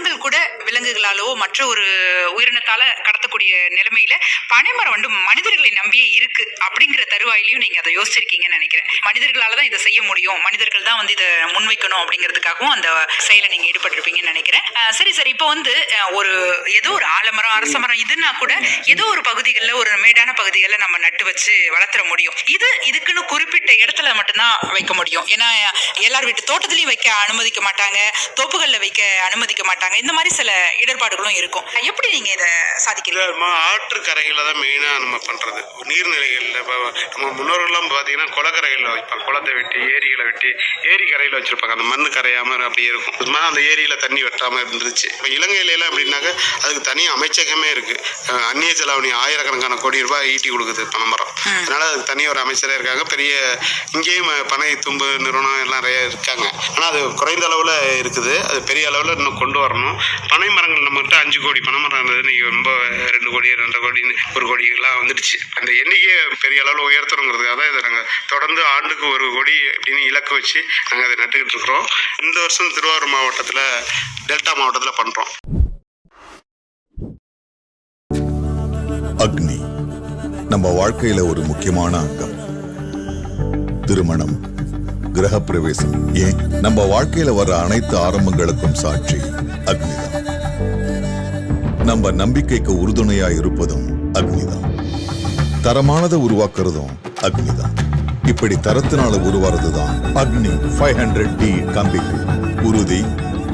மரங்கள் கூட விலங்குகளாலோ மற்ற ஒரு உயிரினத்தால கடத்தக்கூடிய நிலைமையில பனைமரம் வந்து மனிதர்களை நம்பியே இருக்கு அப்படிங்கிற தருவாயிலையும் நீங்க அதை யோசிச்சிருக்கீங்கன்னு நினைக்கிறேன். மனிதர்களால தான் இதை செய்ய முடியும். மனிதர்கள் தான் வந்து இதை முன்வைக்கணும் அப்படிங்கிறதுக்காகவும் அந்த செயலை நீங்க ஈடுபட்டிருப்பீங்கன்னு நினைக்கிறேன். சரி சரி. இப்போ வந்து ஒரு ஏதோ ஒரு ஆலமரம் அரச மரம் இதுன்னா கூட ஏதோ ஒரு பகுதிகளில் ஒரு மேடான பகுதிகளில் நம்ம நட்டு வச்சு வளர்த்துற முடியும். இது இதுக்குன்னு குறிப்பிட்ட இடத்துல மட்டும்தான் வைக்க முடியும். ஏன்னா எல்லார் வீட்டு தோட்டத்திலையும் வைக்க அனுமதிக்க மாட்டாங்க. தோப்புகளில் வைக்க அனுமதிக்க மாட்டாங்க. இந்த மாதிரி சில இடர்பாடுகளும் இருக்கும். எப்படி நீங்க இதை சாதிக்கிறீங்க? கரைகளில் தான் மெயினாக நம்ம பண்ணுறது நீர்நிலைகளில் நம்ம முன்னோர்கள்லாம் பார்த்தீங்கன்னா குளக்கரைகளில் வைப்பாங்க. குளத்தை வெட்டி ஏரிகளை வெட்டி ஏரி கரையில் வச்சுருப்பாங்க. அந்த மண் கரையாமல் அப்படியே இருக்கும். மாதிரி அந்த ஏரியில் தண்ணி வெட்டாமல் இருந்துருச்சு. இப்போ இலங்கையிலலாம் எப்படின்னாக்க அதுக்கு தனி அமைச்சகமே இருக்குது அந்நிய செலாவணி ஆயிரக்கணக்கான கோடி ரூபாய் ஈட்டி கொடுக்குது பனைமரம். அதனால் அதுக்கு தனி ஒரு அமைச்சரே இருக்காங்க. பெரிய இங்கேயும் பனை தும்பு நிறுவனம் எல்லாம் நிறைய இருக்காங்க. ஆனால் அது குறைந்த அளவில் இருக்குது. அது பெரிய அளவில் இன்னும் கொண்டு வரணும். பனை மரங்கள் நம்மகிட்ட அஞ்சு கோடி பனை மரம் இருந்தது இன்றைக்கி ரொம்ப ரெண்டு கோடி ரெண்டரை கோடி ஒரு கோடிகள்லாம் வந்துடுச்சு. அந்த எண்ணிக்கையை பெரிய அளவில் உயர்த்தணுங்கிறதுக்காக தான் இதை நாங்கள் தொடர்ந்து ஆண்டுக்கு ஒரு கோடி அப்படின்னு இலக்கு வச்சு நாங்கள் அதை நட்டுக்கிட்டு இருக்கிறோம். இந்த வருஷம் திருவாரூர் மாவட்டத்தில் டெல்டா மாவட்டத்தில் பண்ணுறோம் அக்னி நம்ம வாழ்க்கையில ஒரு முக்கியமான அங்கம். திருமணம் கிரகப்பிரவேசம் ஏன்? நம்ம வாழ்க்கையில வர அனைத்து ஆரம்பங்களுக்கும் சாட்சி அக்னிதான். நம்ம நம்பிக்கைக்கு உறுதுணையா இருப்பதும் அக்னிதான். தரமானதை உருவாக்குறதும் அக்னிதான். இப்படி தரத்தினால உருவாறதுதான் அக்னி ஃபைவ் ஹண்ட்ரட் டி கம்பிகள். உறுதி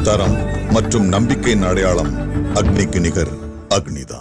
தரம் மற்றும் நம்பிக்கையின் அடையாளம் அக்னிக்கு நிகர் அக்னிதான்.